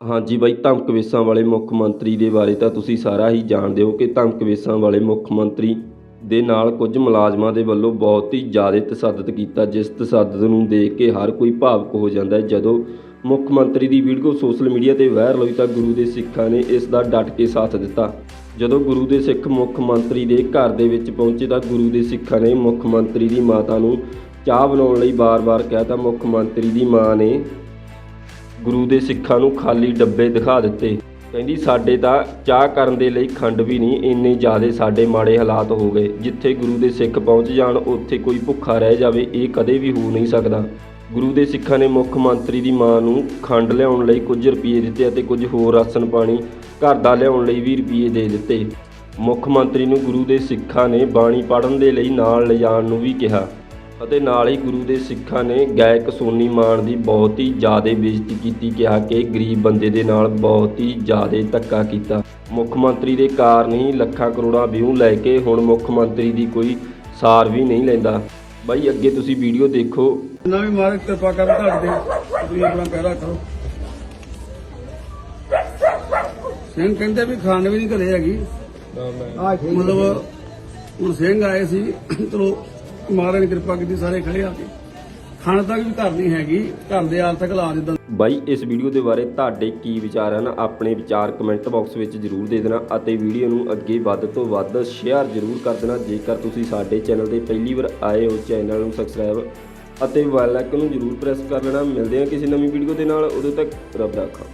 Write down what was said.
ਹਾਂਜੀ ਬਾਈ ਧਮਕਵੇਸਾਂ ਵਾਲੇ ਮੁੱਖ ਮੰਤਰੀ ਦੇ ਬਾਰੇ ਤਾਂ ਤੁਸੀਂ ਸਾਰਾ ਹੀ ਜਾਣਦੇ ਹੋ ਕਿ ਧਮਕਵੇਸਾਂ ਵਾਲੇ ਮੁੱਖ ਮੰਤਰੀ ਦੇ ਨਾਲ ਕੁਝ ਮੁਲਾਜ਼ਮਾਂ ਦੇ ਵੱਲੋਂ ਬਹੁਤ ਹੀ ਜ਼ਿਆਦਾ ਤਸ਼ੱਦਦ ਕੀਤਾ, ਜਿਸ ਤਸ਼ੱਦਦ ਨੂੰ ਦੇਖ ਕੇ ਹਰ ਕੋਈ ਭਾਵਕ ਹੋ ਜਾਂਦਾ ਹੈ। ਜਦੋਂ ਮੁੱਖ ਮੰਤਰੀ ਦੀ ਵੀਡੀਓ ਸੋਸ਼ਲ ਮੀਡੀਆ ਤੇ ਵਾਇਰਲ ਹੋਈ ਤਾਂ ਗੁਰੂ ਦੇ ਸਿੱਖਾਂ ਨੇ ਇਸ ਦਾ ਡਟ ਕੇ ਸਾਥ ਦਿੱਤਾ। ਜਦੋਂ ਗੁਰੂ ਦੇ ਸਿੱਖ ਮੁੱਖ ਮੰਤਰੀ ਦੇ ਘਰ ਦੇ ਵਿੱਚ ਪਹੁੰਚੇ ਤਾਂ ਗੁਰੂ ਦੇ ਸਿੱਖਾਂ ਨੇ ਮੁੱਖ ਮੰਤਰੀ ਦੀ ਮਾਤਾ ਨੂੰ ਚਾਹ ਬਣਾਉਣ ਲਈ ਬਾਰ-ਬਾਰ ਕਿਹਾ ਤਾਂ ਮੁੱਖ ਮੰਤਰੀ ਦੀ ਮਾਂ ਨੇ ਗੁਰੂ ਦੇ ਸਿੱਖਾਂ ਨੂੰ ਖਾਲੀ ਡੱਬੇ ਦਿਖਾ ਦਿੱਤੇ। ਕਹਿੰਦੀ, ਸਾਡੇ ਤਾਂ ਚਾਹ ਕਰਨ ਦੇ ਲਈ ਖੰਡ ਵੀ ਨਹੀਂ, ਇੰਨੇ ਜ਼ਿਆਦੇ ਸਾਡੇ ਮਾੜੇ ਹਾਲਾਤ ਹੋ ਗਏ। ਜਿੱਥੇ ਗੁਰੂ ਦੇ ਸਿੱਖ ਪਹੁੰਚ ਜਾਣ, ਉੱਥੇ ਕੋਈ ਭੁੱਖਾ ਰਹਿ ਜਾਵੇ, ਇਹ ਕਦੇ ਵੀ ਹੋ ਨਹੀਂ ਸਕਦਾ। ਗੁਰੂ ਦੇ ਸਿੱਖਾਂ ਨੇ ਮੁੱਖ ਮੰਤਰੀ ਦੀ ਮਾਂ ਨੂੰ ਖੰਡ ਲਿਆਉਣ ਲਈ ਕੁਝ ਰੁਪਏ ਦਿੱਤੇ ਅਤੇ ਕੁਝ ਹੋਰ ਰਾਸ਼ਨ ਪਾਣੀ ਘਰ ਦਾ ਲਿਆਉਣ ਲਈ ਵੀ ਰੁਪਏ ਦੇ ਦਿੱਤੇ। ਮੁੱਖ ਮੰਤਰੀ ਨੂੰ ਗੁਰੂ ਦੇ ਸਿੱਖਾਂ ਨੇ ਬਾਣੀ ਪੜ੍ਹਨ ਦੇ ਲਈ ਨਾਲ ਲਿਜਾਣ ਨੂੰ ਵੀ ਕਿਹਾ। ਅਤੇ ਨਾਲ ਹੀ ਗੁਰੂ ਦੇ ਸਿੱਖਾਂ ਨੇ ਗਾਇਕ ਸੋਨੀ ਮਾਨ ਦੀ ਬਹੁਤ ਹੀ ਜ਼ਿਆਦਾ ਬੇਇੱਜ਼ਤੀ ਕੀਤੀ ਕਿਹਾ ਕਿ ਗਰੀਬ ਬੰਦੇ ਦੇ ਨਾਲ ਬਹੁਤ ਹੀ ਜ਼ਿਆਦਾ ਧੱਕਾ ਕੀਤਾ। ਮੁੱਖ ਮੰਤਰੀ ਦੇ ਕਾਰਨ ਹੀ ਲੱਖਾਂ ਕਰੋੜਾਂ ਵਿਊ ਲੈ ਕੇ ਹੁਣ ਮੁੱਖ ਮੰਤਰੀ ਦੀ ਕੋਈ ਸਾਰ ਵੀ ਨਹੀਂ ਲੈਂਦਾ। ਬਾਈ ਅੱਗੇ ਤੁਸੀਂ ਵੀਡੀਓ ਦੇਖੋ। ਨਾ ਵੀ ਮਾਰੇ ਕਿਰਪਾ ਕਰ ਘੱਟ ਦੇ ਤੁਸੀਂ ਆਪਣਾ ਪਹਿਰਾ ਕਰੋ। ਸਿੰਘ ਕਹਿੰਦੇ ਵੀ ਖਾਣ ਵੀ ਨਹੀਂ ਘਰੇ ਹੈਗੀ। ਮਤਲਬ ਹੁਣ ਸਿੰਘ ਆਏ ਸੀ ਚਲੋ ਮਹਾਰਾਜ ਕਿਰਪਾ ਕੀਤੀ, ਸਾਰੇ ਖੜੇ ਆ ਕੇ। ਖਾਣ ਤੱਕ ਵੀ ਘਰ ਨਹੀਂ ਹੈਗੀ, ਘਰ ਦੇ ਆਰਥਿਕ ਹਾਲਾਤ ਇਦਾਂ ਬਾਈ, ਇਸ ਵੀਡੀਓ ਦੇ ਬਾਰੇ ਤੁਹਾਡੇ ਕੀ ਵਿਚਾਰ ਹਨ? ਆਪਣੇ ਵਿਚਾਰ ਕਮੈਂਟ ਬਾਕਸ ਵਿੱਚ ਜਰੂਰ ਦੇ ਦੇਣਾ ਅਤੇ ਵੀਡੀਓ ਨੂੰ ਅੱਗੇ ਵੱਧ ਤੋਂ ਵੱਧ ਸ਼ੇਅਰ ਜਰੂਰ ਕਰ ਦੇਣਾ। ਜੇਕਰ ਤੁਸੀਂ ਸਾਡੇ ਚੈਨਲ ਤੇ ਪਹਿਲੀ ਵਾਰ ਆਏ ਹੋ ਚੈਨਲ ਨੂੰ ਸਬਸਕ੍ਰਾਈਬ ਅਤੇ ਬੈਲ ਆਈਕਨ ਨੂੰ ਜਰੂਰ ਪ੍ਰੈਸ ਕਰ ਲੈਣਾ। ਮਿਲਦੇ ਹਾਂ ਕਿਸੇ ਨਵੀਂ ਵੀਡੀਓ ਦੇ ਨਾਲ। ਉਦੋਂ ਤੱਕ ਰੱਬ ਰਾਖਾ